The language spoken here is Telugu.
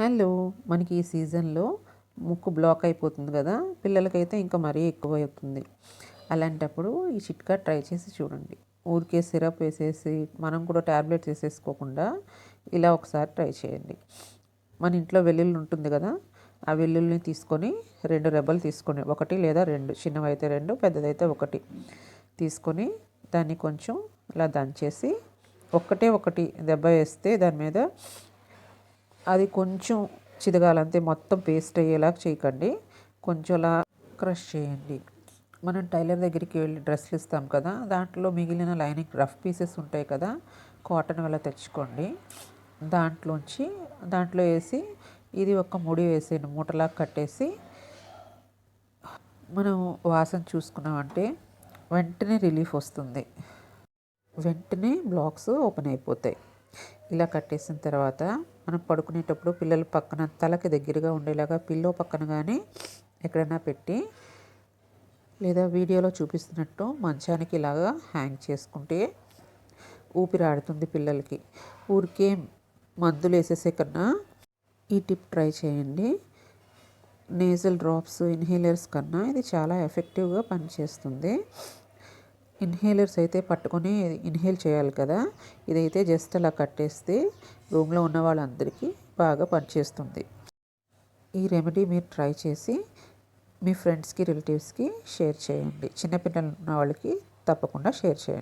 హలో మనకి ఈ సీజన్లో ముక్కు బ్లాక్ అయిపోతుంది కదా పిల్లలకైతే ఇంకా మరీ ఎక్కువ అవుతుంది అలాంటప్పుడు ఈ చిట్కా ట్రై చేసి చూడండి. ఊరికే సిరప్ వేసేసి మనం కూడా ట్యాబ్లెట్స్ వేసేసుకోకుండా ఇలా ఒకసారి ట్రై చేయండి. మన ఇంట్లో వెల్లుల్లి ఉంటుంది కదా ఆ వెల్లుల్లిని తీసుకొని రెండు రెబ్బలు తీసుకొని ఒకటి లేదా రెండు చిన్నవైతే రెండు పెద్దదైతే ఒకటి తీసుకొని దాన్ని కొంచెం ఇలా దంచేసి ఒక్కటే ఒకటి దెబ్బ వేస్తే దాని మీద అది కొంచెం చిదగాలంతే మొత్తం పేస్ట్ అయ్యేలాగా చేయకండి. కొంచెంలా క్రష్ చేయండి. మనం టైలర్ దగ్గరికి వెళ్ళి డ్రెస్సులు ఇస్తాం కదా దాంట్లో మిగిలిన లైనింగ్ రఫ్ పీసెస్ ఉంటాయి కదా కాటన్ వల్ల తెచ్చుకోండి. దాంట్లోంచి దాంట్లో వేసి ఇది ఒక ముడి వేసేయండి మూటలా కట్టేసి. మనం వాసన చూసుకున్నామంటే వెంటనే రిలీఫ్ వస్తుంది. వెంటనే బ్లాక్స్ ఓపెన్ అయిపోతాయి. ఇలా కట్టేసిన తర్వాత మనం పడుకునేటప్పుడు పిల్లలు పక్కన తలకి దగ్గరగా ఉండేలాగా పిల్లో పక్కన కానీ ఎక్కడైనా పెట్టి లేదా వీడియోలో చూపిస్తున్నట్టు మంచానికి ఇలాగా హ్యాంగ్ చేసుకుంటే ఊపిరాడుతుంది పిల్లలకి. ఊరికే మందులు వేసేసే కన్నా ఈ టిప్ ట్రై చేయండి. నేజల్ డ్రాప్స్ ఇన్హేలర్స్ కన్నా ఇది చాలా ఎఫెక్టివ్గా పనిచేస్తుంది. ఇన్హేలర్స్ అయితే పట్టుకొని ఇన్హేల్ చేయాలి కదా. ఇదైతే జస్ట్ అలా కట్టేస్తే రూమ్లో ఉన్న వాళ్ళందరికీ బాగా పనిచేస్తుంది. ఈ రెమెడీ మీరు ట్రై చేసి మీ ఫ్రెండ్స్కి రిలేటివ్స్కి షేర్ చేయండి. చిన్నపిల్లలు ఉన్న వాళ్ళకి తప్పకుండా షేర్ చేయండి.